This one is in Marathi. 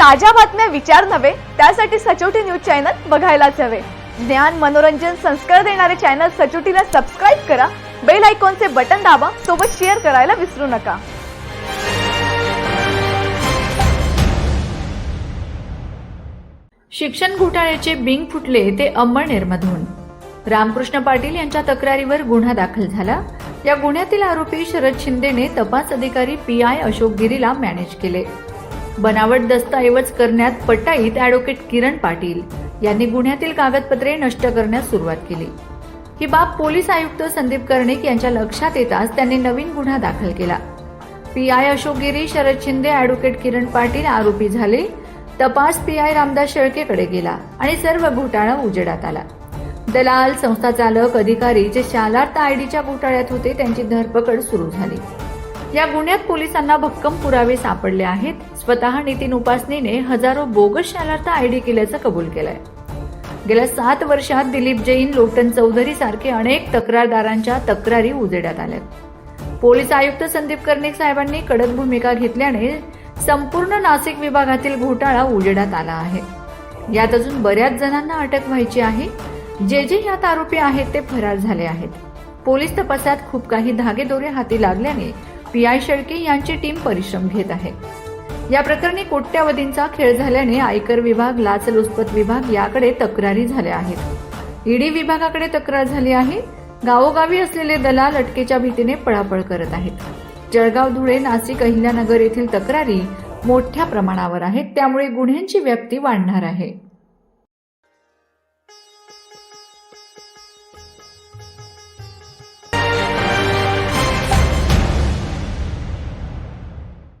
ताज्या बातम्या विचार नव्हे त्यासाठी सचोटी न्यूज चॅनल बघायलाच हवे. ज्ञान मनोरंजन संस्कार देणारे चॅनल सचोटीला सबस्क्राईब करा बेल आयकॉनचे बटन दाबा सोबत शेअर करायला विसरू नका. शिक्षण घोटाळ्याचे बिंग फुटले ते अंमळनेरमधून रामकृष्ण पाटील यांच्या तक्रारीवर गुन्हा दाखल झाला. या गुन्ह्यातील आरोपी शरद शिंदेने तपास अधिकारी पी आय अशोक गिरीला मॅनेज केले. बनावट दस्तऐवज करण्यात पटाईत ॲडव्होकेट किरण पाटील यांनी गुन्ह्यातील कागदपत्रे नष्ट करण्यास सुरुवात केली. ही बाब पोलीस आयुक्त संदीप कर्णिक यांच्या लक्षात येताच त्यांनी नवीन गुन्हा दाखल केला. P I Ashok Giri Sharad Shinde advocate Kiran Patil आरोपी झाले. तपास पी आय रामदास शेळकेकडे गेला आणि सर्व घोटाळा उजेडात आला. दलाल संस्था चालक अधिकारी जे शालार्थ आयडीच्या घोटाळ्यात होते त्यांची धरपकड सुरू झाली. या गुन्ह्यात पोलिसांना भक्कम पुरावे सापडले आहेत. स्वतः नितीन उपासनीने हजारो बोगस शालार्थ आयडी केल्याचं कबूल केलंय. गेल्या सात वर्षात दिलीप जैन लोटन चौधरी सारखे अनेक तक्रारदारांच्या तक्रारी उजेडात आल्या पोलीस आयुक्त संदीप कर्णिक साहेबांनी कडक भूमिका घेतल्याने संपूर्ण नाशिक विभागातील घोटाळा उजेडात आला आहे. यात अजून बऱ्याच जणांना अटक व्हायची आहे. जे जे यात आरोपी आहेत ते फरार झाले आहेत. पोलीस तपासात खूप काही धागेदोरे हाती लागल्याने पी आय शेळके यांची टीम परिश्रम घेत आहे. या प्रकरणी कोट्यावधींचा खेळ झाल्याने आयकर विभाग लाचलुचपत विभाग याकडे तक्रारी झाल्या आहेत. ईडी विभागाकडे तक्रार झाली आहे. गावोगावी असलेले दलाल अटकेच्या भीतीने पळापळ करत आहेत. जळगाव धुळे नाशिक अहिल्यानगर येथील तक्रारी मोठ्या प्रमाणावर आहेत. त्यामुळे गुन्ह्यांची व्याप्ती वाढणार आहे.